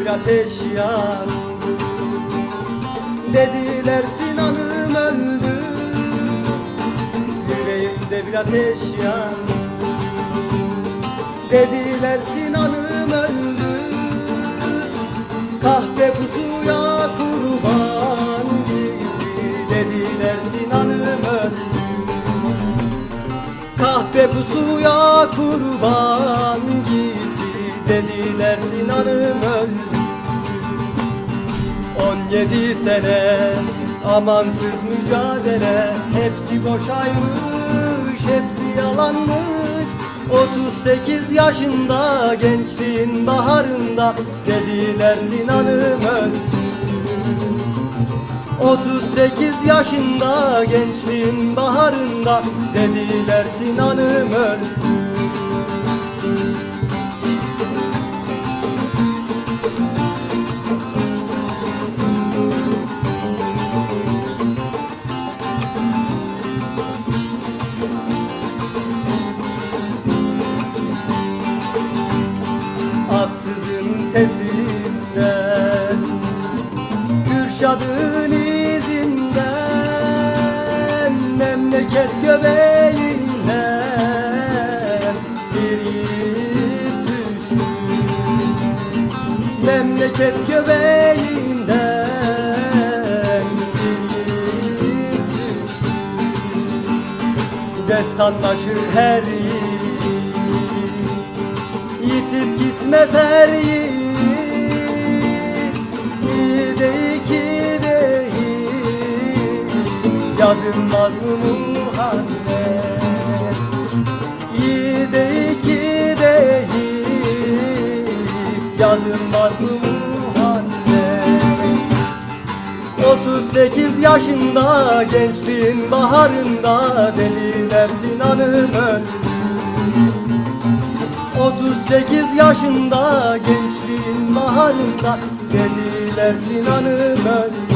bir ateş yandı Dediler Sinan'ım öldü. Yüreğimde bir ateş yandı Dediler Sinan'ım öldü. Kahve pusuya kurban gitti Dediler Sinan'ım öldü. Kahve pusuya kurban Dediler Sinan'ım öldü 17 sene amansız mücadele Hepsi boşaymış, hepsi yalanmış. 38 yaşında gençliğin baharında Dediler Sinan'ım öldü 38 yaşında gençliğin baharında Dediler Sinan'ım öldü Atsızın sesinden Kürşad'ın izinden Memleket göbeğinden Bir yiğit düştü Memleket göbeğinden Bir yiğit düştü Destanlaşır her yiğit Her yiğit Bir de iki değil Yazılmaz mı Muhammed Bir de iki değil Yazılmaz mı Muhammed 38 yaşında gençliğin baharında Deliler Sinan'ım öldü 38 yaşında gençliğin baharında Dediler Sinan'ım öldü